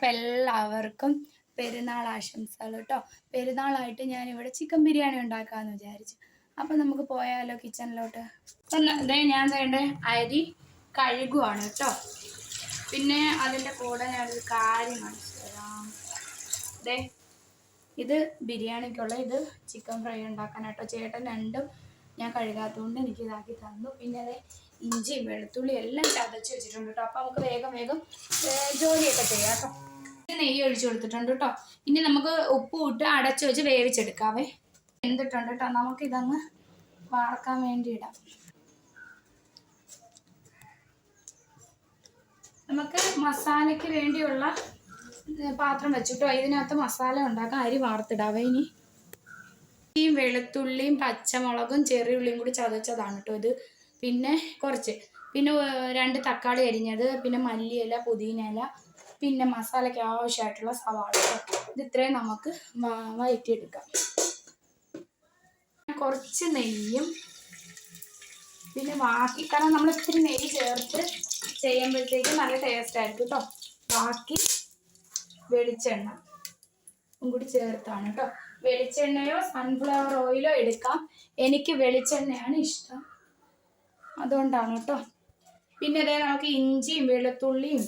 അപ്പം എല്ലാവർക്കും പെരുന്നാൾ ആശംസകൾ കേട്ടോ പെരുന്നാളായിട്ട് ഞാൻ ഇവിടെ ചിക്കൻ ബിരിയാണി ഉണ്ടാക്കാമെന്ന് വിചാരിച്ചു. അപ്പം നമുക്ക് പോയാലോ കിച്ചണിലോട്ട്? അതേ ഞാൻ വേണ്ടേ അരി കഴുകുവാണ് കേട്ടോ പിന്നെ അതിന്റെ കൂടെ ഞാനൊരു കാര്യം കാണിച്ചു ദേ ഇത് ബിരിയാണിക്കുള്ള ഇത് ചിക്കൻ ഫ്രൈ ഉണ്ടാക്കാനായിട്ടോ ചേട്ടൻ രണ്ടും ഞാൻ കഴുകാത്തതുകൊണ്ട് എനിക്ക് ഇതാക്കി തന്നു. പിന്നെ അതെ ഇഞ്ചിയും വെളുത്തുള്ളി എല്ലാം ചതച്ച് വെച്ചിട്ടുണ്ട് കേട്ടോ അപ്പം നമുക്ക് വേഗം വേഗം ജോലിയൊക്കെ ചെയ്യാം കേട്ടോ നെയ്യ് ഒഴിച്ചു കൊടുത്തിട്ടുണ്ട് കേട്ടോ ഇനി നമുക്ക് ഉപ്പ് ഇട്ട് അടച്ചു വെച്ച് വേവിച്ചെടുക്കാവേ. എന്തിട്ടുണ്ട് കേട്ടോ നമുക്കിതങ്ങ് വാർക്കാൻ വേണ്ടി ഇടാം. നമുക്ക് മസാലയ്ക്ക് വേണ്ടിയുള്ള പാത്രം വെച്ചിട്ടോ ഇതിനകത്ത് മസാല ഉണ്ടാക്കാൻ അരി വാർത്തിടാവേ ഇനി. ഈ വെളുത്തുള്ളിയും പച്ചമുളകും ചെറിയ ഉള്ളിയും കൂടി ചതച്ചതാണ് കേട്ടോ ഇത്. പിന്നെ കുറച്ച്. പിന്നെ രണ്ട് തക്കാളി അരിഞ്ഞത്. പിന്നെ മല്ലിയില പുതിന ഇല പിന്നെ മസാലയ്ക്ക് ആവശ്യമായിട്ടുള്ള സവാള. ഇത് ഇത്രയും നമുക്ക് വയറ്റിയെടുക്കാം. കുറച്ച് നെയ്യും പിന്നെ ബാക്കി കാരണം നമ്മൾ ഇത്തിരി നെയ്യ് ചേർത്ത് ചെയ്യുമ്പോഴത്തേക്കും നല്ല ടേസ്റ്റ് ആയിരിക്കും കേട്ടോ. ബാക്കി വെളിച്ചെണ്ണ കൂടി ചേർത്താണ് കേട്ടോ. വെളിച്ചെണ്ണയോ സൺഫ്ലവർ ഓയിലോ എടുക്കാം. എനിക്ക് വെളിച്ചെണ്ണയാണ് ഇഷ്ടം. അതുകൊണ്ടാണ് കേട്ടോ. പിന്നെ അതേ നമുക്ക് ഇഞ്ചിയും വെളുത്തുള്ളിയും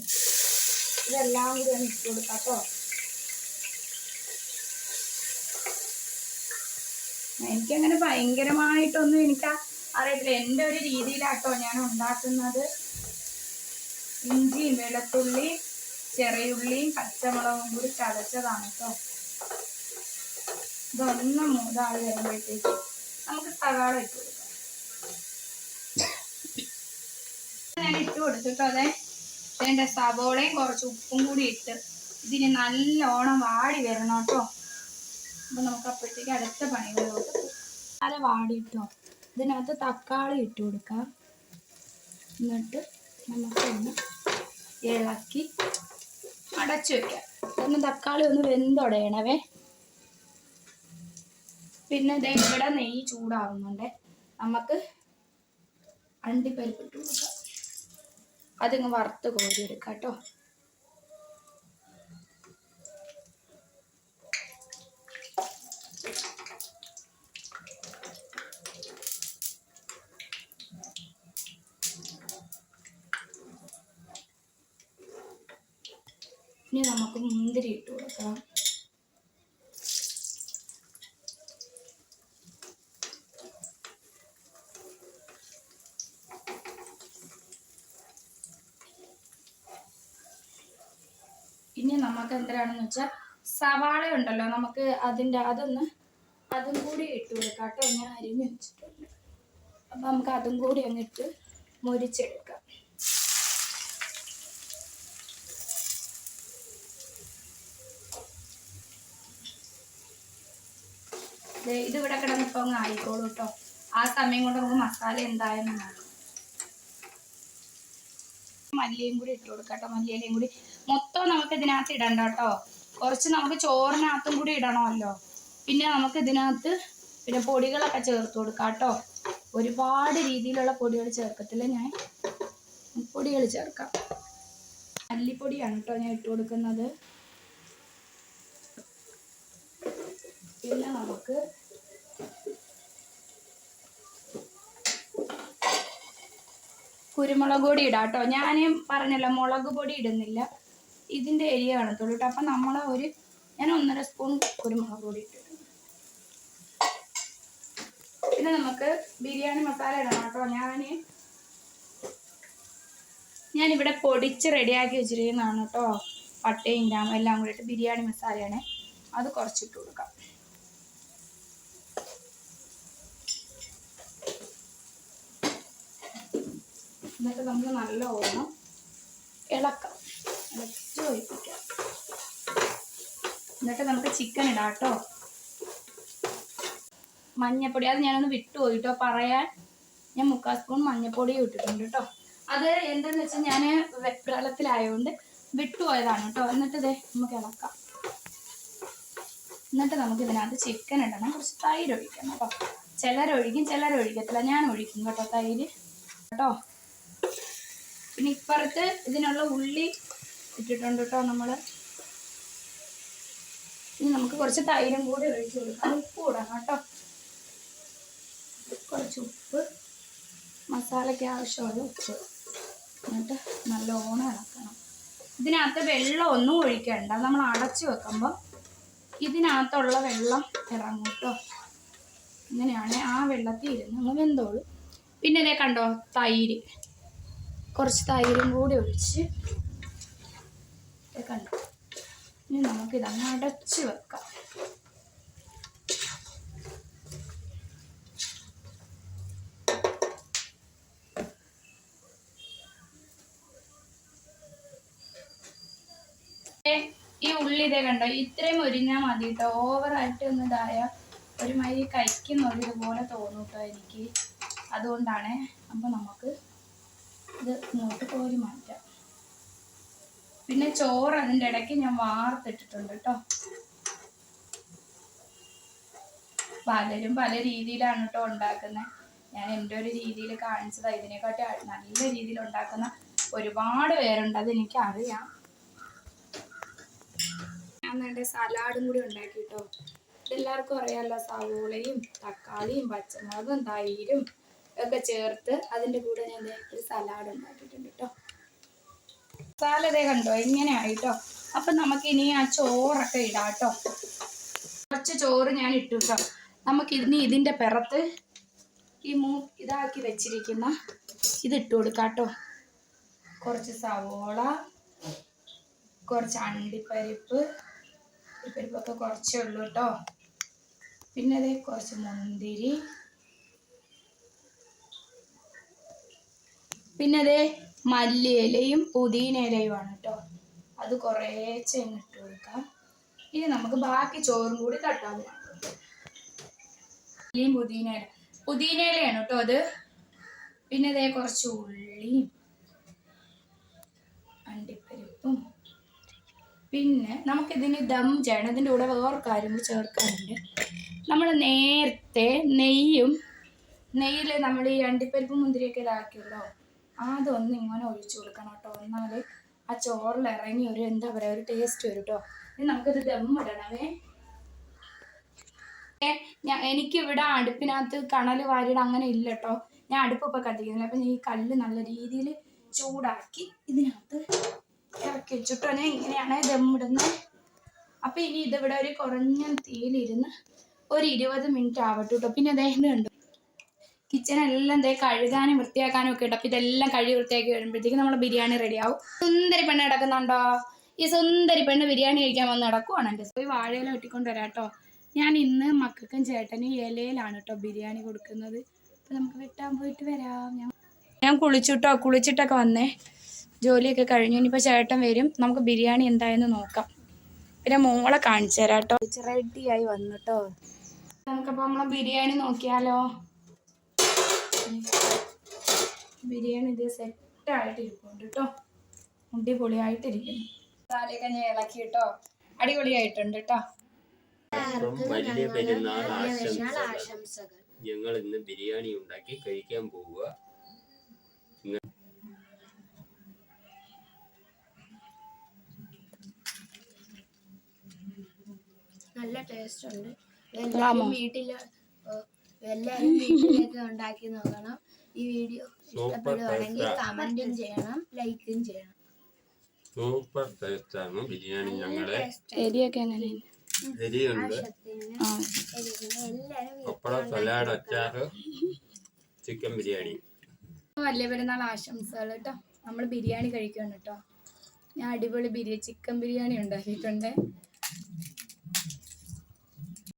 ഇതെല്ലാം കൂടി ഒന്ന് ഇട്ട് കൊടുക്കാം കേട്ടോ എനിക്കങ്ങനെ ഭയങ്കരമായിട്ടൊന്നും എനിക്ക് അറിയത്തില്ല. എന്റെ ഒരു രീതിയിലാട്ടോ ഞാൻ ഉണ്ടാക്കുന്നത്. ഇഞ്ചിയും വെളുത്തുള്ളി ചെറിയുള്ളിയും പച്ചമുളകും കൂടി ചതച്ചതാണ് കേട്ടോ ഇതൊന്ന് മൂതാൾ വരുമ്പോഴത്തേക്ക് നമുക്ക് സവാള ഇട്ട് കൊടുക്കാം. ഞാൻ ഇട്ട് കൊടുത്തിട്ടോ അതെ. എന്റെ സവോളയും കുറച്ച് ഉപ്പും കൂടി ഇട്ട് ഇതിന് നല്ലോണം വാടി വരണം കേട്ടോ. അപ്പൊ നമുക്ക് അപ്പോഴത്തേക്ക് അടുത്ത പണികളോട്ട് നല്ല വാടി ഇട്ടോ ഇതിനകത്ത് തക്കാളി ഇട്ട് കൊടുക്കാം. എന്നിട്ട് നമുക്കൊന്ന് ഇളക്കി അടച്ചു വെക്കാം. ഒന്ന് തക്കാളി ഒന്ന് വെന്തുടയണവേ. പിന്നെ ഇതേ ഇവിടെ നെയ്യ് ചൂടാവുന്നുണ്ട്. നമുക്ക് അണ്ടിപ്പരിപ്പിട്ട് കൊടുക്കാം. അതിങ്ങ് വറുത്ത് കോരി എടുക്കാം കേട്ടോ ഇനി നമുക്ക് മുന്തിരി ഇട്ട് കൊടുക്കാം ഇനി നമുക്ക് എന്തിനാണെന്ന് വെച്ചാൽ സവാള ഉണ്ടല്ലോ നമുക്ക് അതിന്റെ അതൊന്ന് അതും കൂടി ഇട്ട് കൊടുക്കാം കേട്ടോ ഞാൻ അരിഞ്ഞ് വെച്ചിട്ടുണ്ട്. അപ്പം നമുക്ക് അതും കൂടി ഒന്നിട്ട് മുരിച്ചെടുക്കാം. ദേ ഇത് ഇവിടെ കിടന്നിപ്പോൾ അങ്ങ് ആയിക്കോളൂ കേട്ടോ ആ സമയം കൊണ്ട് നമുക്ക് മസാല എന്തായാലും മല്ലിയും കൂടി ഇട്ട് കൊടുക്കാം കേട്ടോ മല്ലിയിലയും കൂടി മൊത്തം നമുക്ക് ഇതിനകത്ത് ഇടണ്ട കേട്ടോ. കുറച്ച് നമുക്ക് ചോറിനകത്തും കൂടി ഇടണമല്ലോ. പിന്നെ നമുക്ക് ഇതിനകത്ത് പിന്നെ പൊടികളൊക്കെ ചേർത്ത് കൊടുക്കാം കേട്ടോ. ഒരുപാട് രീതിയിലുള്ള പൊടികൾ ചേർക്കത്തില്ല ഞാൻ. പൊടികൾ ചേർക്കാം. മല്ലിപ്പൊടിയാണ് കേട്ടോ ഞാൻ ഇട്ട് കൊടുക്കുന്നത്. പിന്നെ നമുക്ക് കുരുമുളക് പൊടി ഇടാം കേട്ടോ. ഞാൻ പറഞ്ഞല്ലോ മുളക് പൊടി ഇടുന്നില്ല. ഇതിന്റെ ഏരിയ കാണത്തുള്ളൂ കേട്ടോ അപ്പം നമ്മൾ ഒരു ഞാൻ ഒന്നര സ്പൂൺ കുരുമുളക് പൊടി ഇട്ടിട്ടുണ്ട് പിന്നെ നമുക്ക് ബിരിയാണി മസാല ഇടണം കേട്ടോ ഞാൻ ഞാനിവിടെ പൊടിച്ച് റെഡിയാക്കി വെച്ചിരിക്കുന്നതാണ് കേട്ടോ പട്ടയും ഗ്രാമം എല്ലാം കൂടി ഇട്ട് ബിരിയാണി മസാലയാണ്. അത് കുറച്ചിട്ട് കൊടുക്കാം. എന്നിട്ട് നമ്മൾ നല്ല ഓണം ഇളക്കാം. ഇളച്ച് ഒഴിപ്പിക്കാം. എന്നിട്ട് നമുക്ക് ചിക്കൻ ഇടാം കേട്ടോ. മഞ്ഞപ്പൊടി അത് ഞാനൊന്ന് വിട്ടുപോയി കേട്ടോ. പറയാൻ ഞാൻ മുക്കാൽ സ്പൂൺ മഞ്ഞപ്പൊടി ഇട്ടിട്ടുണ്ട് കേട്ടോ. അത് എന്താന്ന് വെച്ചാൽ ഞാൻ വെള്ളത്തിലായതുകൊണ്ട് വിട്ടുപോയതാണ് കേട്ടോ. എന്നിട്ട് ഇതേ നമുക്ക് ഇളക്കാം. എന്നിട്ട് നമുക്ക് ഇതിനകത്ത് ചിക്കൻ ഇടണം. കുറച്ച് തൈര് ഒഴിക്കണം കേട്ടോ. ചിലരൊഴിക്കും ചിലരൊഴിക്കത്തില്ല ഞാൻ ഒഴിക്കും കേട്ടോ തൈര്. കേട്ടോ. പിന്നെ ഇപ്പുറത്ത് ഇതിനുള്ള ഉള്ളി ഇട്ടിട്ടുണ്ട് കേട്ടോ നമ്മൾ ഇനി നമുക്ക് കുറച്ച് തൈരും കൂടി ഒഴിച്ചു കൊടുക്കാം. ഉപ്പ് കൂടാം കേട്ടോ. കുറച്ച് ഉപ്പ്. മസാലയ്ക്ക് ആവശ്യമുള്ള ഉപ്പ്. എന്നിട്ട് നല്ലോണം ഇളക്കണം. ഇതിനകത്ത് വെള്ളം ഒന്നും ഒഴിക്കണ്ട. നമ്മൾ അടച്ചു വെക്കുമ്പോൾ ഇതിനകത്തുള്ള വെള്ളം ഇറങ്ങും കേട്ടോ. ഇങ്ങനെയാണ് ആ വെള്ളത്തിൽ ഇരുന്ന് നമ്മൾ വെന്തോളൂ. പിന്നെ ഇതേ കണ്ടോ തൈര്. കുറച്ച് തൈരും കൂടി ഒഴിച്ച് കണ്ടോ? ഇനി നമുക്കിതങ്ങ് അടച്ച് വെക്കാം. ഈ ഉള്ളി ഇതേ കണ്ടോ? ഇത്രയും മുരിഞ്ഞാൽ മതി കേട്ടോ ഓവറായിട്ട് ഒന്ന് ഇതായ ഒരു മരി കഴിക്കുന്നത് ഇതുപോലെ തോന്നും കേട്ടോ എനിക്ക്. അതുകൊണ്ടാണ് അപ്പോൾ നമുക്ക് ഇത് ഇങ്ങോട്ട് കോരി മാറ്റാം. പിന്നെ ചോറ് അതിന്റെ ഇടയ്ക്ക് ഞാൻ വാർത്തിട്ടിട്ടുണ്ട് കേട്ടോ പലരും പല രീതിയിലാണ് കേട്ടോ ഉണ്ടാക്കുന്നത് ഞാൻ എന്റെ ഒരു രീതിയിൽ കാണിച്ചതാണ് ഇതിനെക്കാട്ടി നല്ല രീതിയിൽ ഉണ്ടാക്കുന്ന ഒരുപാട് പേരുണ്ട്. അതെനിക്ക് അറിയാം ഞാൻ എന്റെ സലാഡും കൂടി ഉണ്ടാക്കി കേട്ടോ ഇതെല്ലാവർക്കും അറിയാമല്ലോ സവോളയും തക്കാളിയും പച്ചമുളകും തൈരും ഒക്കെ ചേർത്ത് അതിന്റെ കൂടെ ഞാൻ ഒരു സലാഡ് ഉണ്ടാക്കിയിട്ടുണ്ട് കേട്ടോ മസാല ദേ കണ്ടോ? ഇങ്ങനെ ആയിട്ടോ? നമുക്ക് ഇനി ആ ചോറൊക്കെ ഇടാം കേട്ടോ കുറച്ച് ചോറ് ഞാൻ ഇട്ടു കേട്ടോ നമുക്ക് ഇനി ഇതിന്റെ പിറത്ത് ഈ മൂ ഇതാക്കി വെച്ചിരിക്കുന്ന ഇതിട്ട് കൊടുക്കാം കേട്ടോ കുറച്ച് സവോള കുറച്ച് അണ്ടിപ്പരിപ്പ് പരിപ്പൊക്കെ കുറച്ചേ ഉള്ളൂ കേട്ടോ പിന്നെ അതേ കുറച്ച് മുന്തിരി പിന്നെ അതേ മല്ലിയിലയും പുതിന ഇലയുമാണ് കേട്ടോ അത് കുറേ ചെന്നിട്ട് കൊടുക്കാം. ഇനി നമുക്ക് ബാക്കി ചോറും കൂടി തട്ടാൻ മല്ലിയും പുതിന ഇല പുതിന ഇലയാണ് കേട്ടോ അത്. പിന്നെ അതേ കുറച്ച് ഉള്ളിയും അണ്ടിപ്പരിപ്പും. പിന്നെ നമുക്കിതിന് ദം ചെയ്യണം. ഇതിന്റെ കൂടെ വേറെ കാര്യം ചേർക്കാനുണ്ട്. നമ്മൾ നേരത്തെ നെയ്യും നെയ്യിൽ നമ്മൾ ഈ അണ്ടിപ്പരിപ്പും മുന്തിരിയൊക്കെ ഇതാക്കിയല്ലോ? അതൊന്ന് ഇങ്ങനെ ഒഴിച്ചു കൊടുക്കണം കേട്ടോ. എന്നാൽ ആ ചോറിൽ ഇറങ്ങി ഒരു എന്താ പറയുക ഒരു ടേസ്റ്റ് വരും കേട്ടോ ഇനി നമുക്കിത് ദം ഇടണമേ. ഏ, ഞാൻ എനിക്കിവിടെ അടുപ്പിനകത്ത് കണൽ വാരിയുടെ അങ്ങനെ ഇല്ല കേട്ടോ ഞാൻ അടുപ്പ് ഇപ്പം കത്തിക്കുന്നില്ല. അപ്പം ഈ കല്ല് നല്ല രീതിയിൽ ചൂടാക്കി ഇതിനകത്ത് ഇറക്കി വെച്ചിട്ടോ. ഞാൻ ഇങ്ങനെയാണ് ദമ്മിടുന്നത് അപ്പം ഇനി ഇതിവിടെ ഒരു കുറഞ്ഞ തീയിലിരുന്ന് ഒരു ഇരുപത് മിനിറ്റ് ആവട്ടെ കേട്ടോ പിന്നെ അദ്ദേഹം ഉണ്ട് കിച്ചണെല്ലാം ദേ കഴുകാനും വൃത്തിയാക്കാനും ഒക്കെ ഉണ്ട്. അപ്പോൾ ഇതെല്ലാം കഴുകി വൃത്തിയാക്കി വരുമ്പോഴത്തേക്ക് നമ്മുടെ ബിരിയാണി റെഡിയാവും സുന്ദരി പെണ്ണ് കിടക്കുന്നുണ്ടോ? ഈ സുന്ദരി പെണ്ണ് ബിരിയാണി കഴിക്കാൻ വന്ന് നടക്കുവാണ് എന്റെ പോയി വാഴയില വെട്ടിക്കൊണ്ട് വരാം കേട്ടോ. ഞാൻ ഇന്ന് മക്കൾക്കും ചേട്ടനും ഇലയിലാണ് കേട്ടോ ബിരിയാണി കൊടുക്കുന്നത്. അപ്പോൾ നമുക്ക് വെട്ടാൻ പോയിട്ട് വരാം. ഞാൻ ഞാൻ കുളിച്ചിട്ടോ കുളിച്ചിട്ടൊക്കെ വന്നേ. ജോലിയൊക്കെ കഴിഞ്ഞു. ഇനിയിപ്പോൾ ചേട്ടൻ വരും. നമുക്ക് ബിരിയാണി എന്തായെന്ന് നോക്കാം. പിന്നെ മോളെ കാണിച്ചു തരാം കേട്ടോ. റെഡിയായി വന്നു കേട്ടോ. നമുക്കപ്പോൾ നമ്മളെ ബിരിയാണി നോക്കിയാലോ? ബിരിയാണി. ഇത് സെറ്റായിട്ട് ഇരിപ്പുണ്ട് കേട്ടോ അടിപൊളിയായിട്ടിരിക്കുന്നു. മസാലയൊക്കെ ഞാൻ ഇളക്കി കേട്ടോ അടിപൊളിയായിട്ടുണ്ട് കേട്ടോ വലിയ പെരുന്നാൾ ആശംസകൾ. ഞങ്ങൾ ഇന്ന് ബിരിയാണി ഉണ്ടാക്കി കഴിക്കാൻ പോവുക. നല്ല ടേസ്റ്റ് ഉണ്ട്. ആമോ? എല്ലാവരും വീട്ടിലേക്ക് ഉണ്ടാക്കി നോക്കണം. ഈ വീഡിയോ ഇഷ്ടപ്പെടുവാണെങ്കിൽ കമന്റും ചെയ്യണം ലൈക്കും ചെയ്യണം. സൂപ്പർ ടേസ്റ്റ് ആണ് ബിരിയാണി ഞങ്ങളെ. എരിയൊക്കെ എങ്ങനെ എരിയുണ്ട്. ആ എരിവിന് എല്ലാവരും പപ്പട സലാഡ് അച്ചാറ് ചിക്കൻ ബിരിയാണി. വലിയ പെരുന്നാൾ ആശംസകൾ കേട്ടോ. നമ്മൾ ബിരിയാണി കഴിക്കണം കേട്ടോ. ഞാൻ അടിപൊളി ബിരിയാണി ചിക്കൻ ബിരിയാണി ഉണ്ടാക്കിയിട്ടുണ്ട്.